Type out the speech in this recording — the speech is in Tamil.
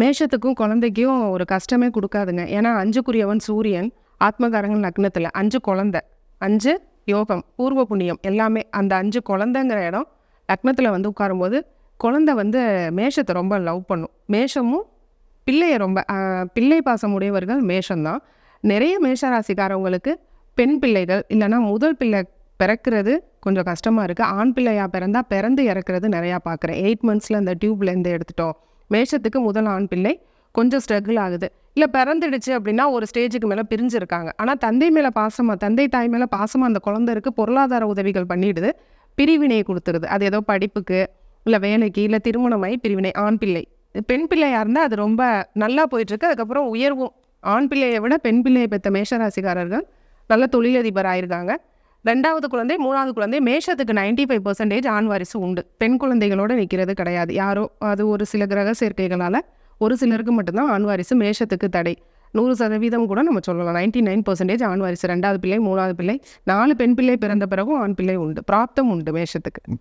மேஷத்துக்கும் குழந்தைக்கும் ஒரு கஷ்டமே கொடுக்காதுங்க. ஏன்னா அஞ்சுக்குரியவன் சூரியன் ஆத்மகாரங்கள் நக்னத்தில் அஞ்சு குழந்தை அஞ்சு யோகம் பூர்வ புண்ணியம் எல்லாமே அந்த அஞ்சு குழந்தைங்கிற இடம் லக்னத்தில் வந்து உட்காரும்போது குழந்தை வந்து மேஷத்தை ரொம்ப லவ் பண்ணும். மேஷமும் பிள்ளையை ரொம்ப பிள்ளை பாசம் உடையவர்கள் மேஷம்தான். நிறைய மேஷராசிக்காரவங்களுக்கு பெண் பிள்ளைகள் இல்லைன்னா முதல் பிள்ளை பிறக்கிறது கொஞ்சம் கஷ்டமாக இருக்குது ஆண் பிள்ளையாக பிறந்தா பிறந்து இறக்குறது நிறையா பார்க்குறேன். எயிட் மந்த்ஸில் இந்த டியூப்லேருந்து எடுத்துட்டோம். மேஷத்துக்கு முதல் ஆண் பிள்ளை. கொஞ்சம் ஸ்ட்ரகிள் ஆகுது. இல்லை பிறந்துடுச்சு அப்படின்னா ஒரு ஸ்டேஜுக்கு மேலே பிரிஞ்சிருக்காங்க. ஆனால் தந்தை மேலே பாசமாக தந்தை தாய் மேலே பாசமாக அந்த குழந்தைக்கு பொருளாதார உதவிகள் பண்ணிடுது. பிரிவினையை கொடுத்துருது. அது ஏதோ படிப்புக்கு இல்லை வேலைக்கு இல்லை திருமணமாகி பிரிவினை. ஆண் பிள்ளை. பெண் பிள்ளையாக இருந்தால் அது ரொம்ப நல்லா போயிட்டுருக்கு. அதுக்கப்புறம் உயர்வும். ஆண் பிள்ளையை விட பெண் பிள்ளையை பெற்ற மேஷராசிக்காரர்கள் நல்ல தொழிலதிபர் ஆயிருக்காங்க ரெண்டாவது குழந்தை மூணாவது குழந்தை மேஷத்துக்கு 95% ஃபைவ் பர்சன்டேஜ் ஆண் வாரிசு உண்டு. பெண் குழந்தைகளோட நிற்கிறது கிடையாது. யாரோ அது ஒரு சில கிரக சேர்க்கைகளால் ஒரு சிலருக்கு மட்டும்தான் ஆண் வாரிசு மேஷத்துக்கு தடை. நூறு சதவீதம் கூட நம்ம சொல்லலாம். 99% நைன் பர்சன்டேஜ் ஆண் வாரிசு ரெண்டாவது பிள்ளை மூணாவது பிள்ளை நாலு பெண் பிள்ளை பிறந்த பிறகும் ஆண் பிள்ளை உண்டு. பிராப்தம் உண்டு மேஷத்துக்கு.